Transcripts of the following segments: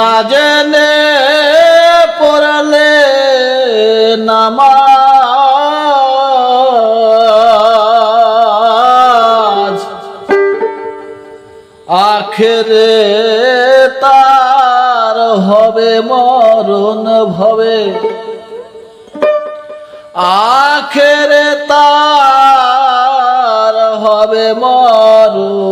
না জেনে পড়লে নামাজ। আখেরে তার হবে মরণ ভবে। আখেরে তার হবে মরণ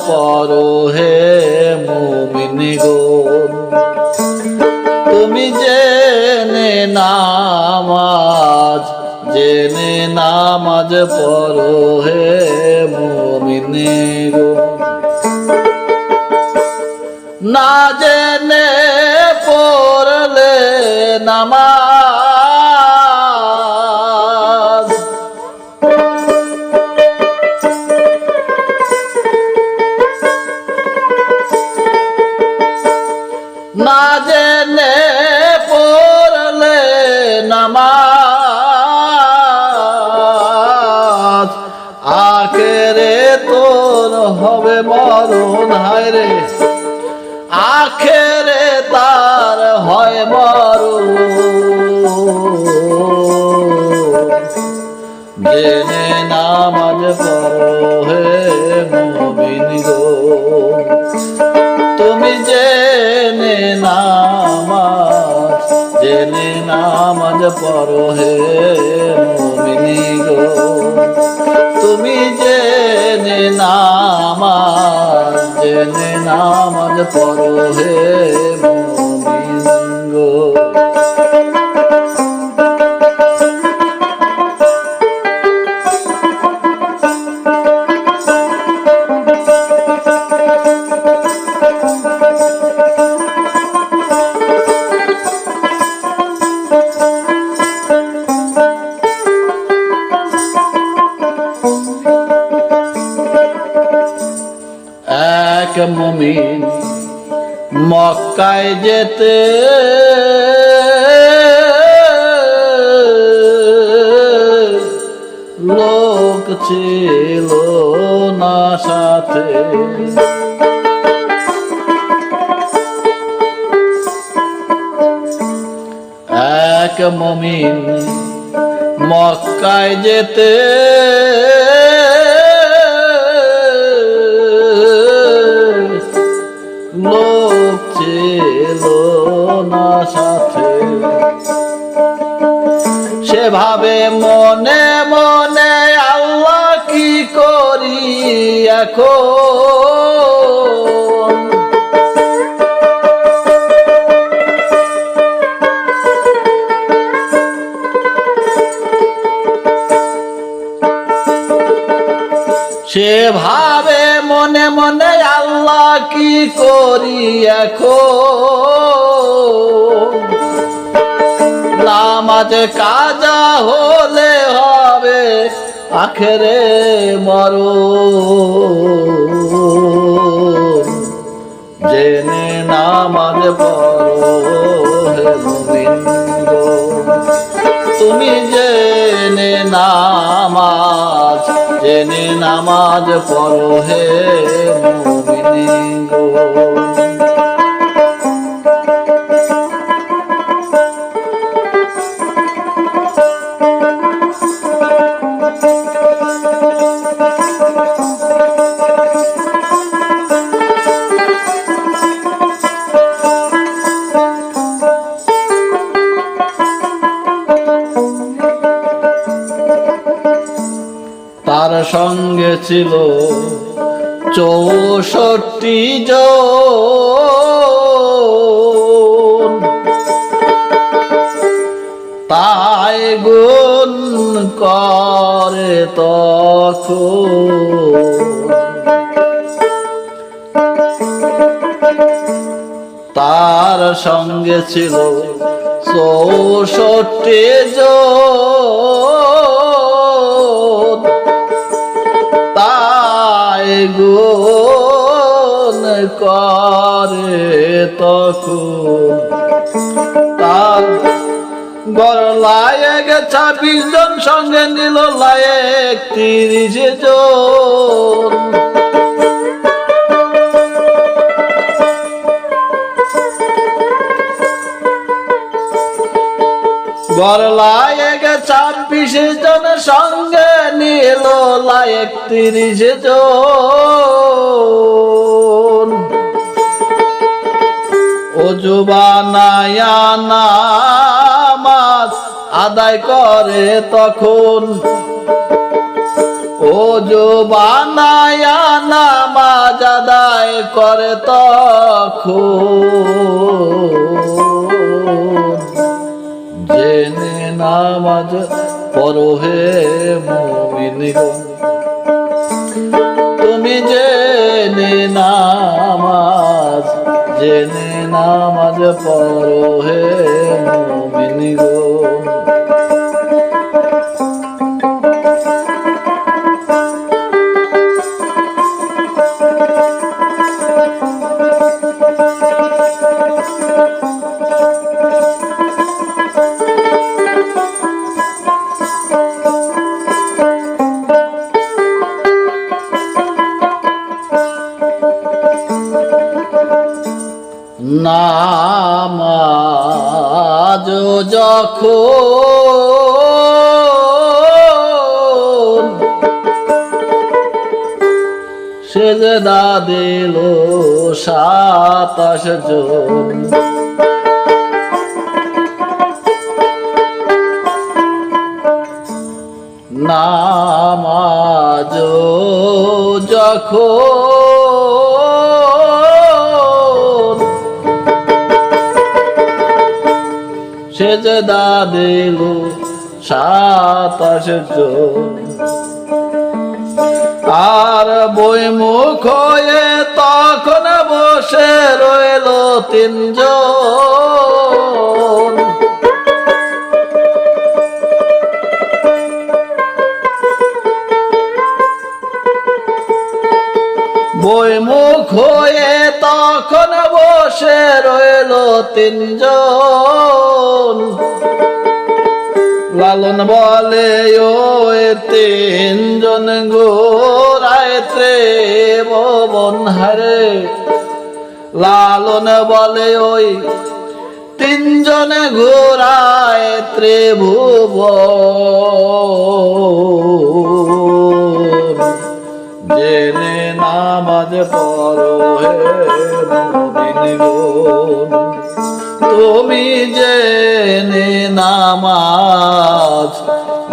পড়ো হে মুমিনি তুমি জেনে নামাজ জেনে নামাজ পড়ো হে মুমিনি না জেনে পড়লে নামাজ নামাজ আখেরে তোর হবে মরণ, হায় রে। আখেরে তার হয় মরণ। জেনে নামাজ পড়ো হে মুমিন নামাজ পড়ো হে গো তুমি জেনে নামাজ জেনে নামাজ পড়ো হে মক্কায় যেতে? লোক ছিল না সাথে। এক মমিন মক্কায় যেতে। সেভাবে মনে মনে আল্লাহ কি করি এখন? সেভাবে মনে মনে আল্লাহ কি করি এখন? নামাজ কাজা হলে হবে আখেরে মর জেনে নামাজ পড়ো হে গোবিন্দ তুমি জেনে নামাজ জেনে নামাজ পড়ো হে মুমিনি সঙ্গে ছিল চৌষট্টি জন। তাই গুণ করে তখন। তার সঙ্গে ছিল চৌষট্টি জন। গুণ করে তখন। তার গড় লায়েক ছাব্বিশ জন সঙ্গে নিল লায়েক তিরিশ জন। গড় লায়েক ছাব্বিশ জন সঙ্গে নিল লায়েক তিরিশ জন। নামাজ আদায় করে তখন। বানায়া নামাজ আদায় করে তখন। জেনে নামাজ পরহে মুমিনগণ তুমি জেনে নামাজ জেনে নামাজ পড়ো নামাজ যখন সেজদা দিল সাতাশ জন। নামাজ যখন সেজদা দিল সাতাশ আর বই মুখ হয়ে তখন বসে রইল তিনজন। বই মুখ হয়ে তখন বসে রইল তিনজন। লালন বলে ওই তিনজন গোরায় ত্রে হারে। লালন বলে, ওই তিনজন ঘোরায় ত্রিভুবন জেনে নামাজ পড়ো হে মুমিনগণ তুমি জেনে নামাজ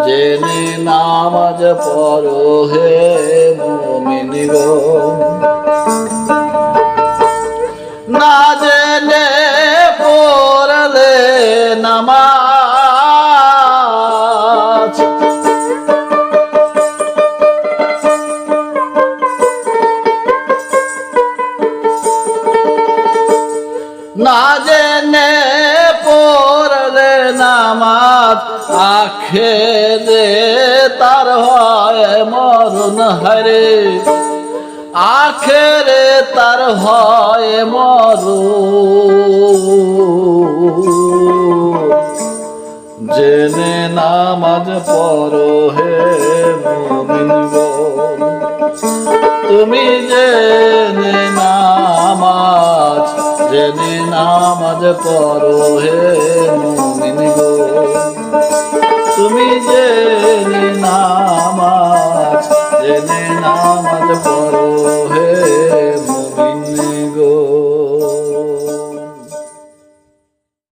জেনে নামাজ পড়ো হে মুমিনগণ না জেনে পড়লে নামাজ। না জেনে আখেরে তার হয় মরণ হরে আখেরে তার হয় মরণ। জেনে নামাজ পড়ো হে তুমি জেনে নামাজ জেনে নামাজ পড়ো হে মুমিনগণ তুমি জেনে নামাজ জেনে নামাজ পড়ো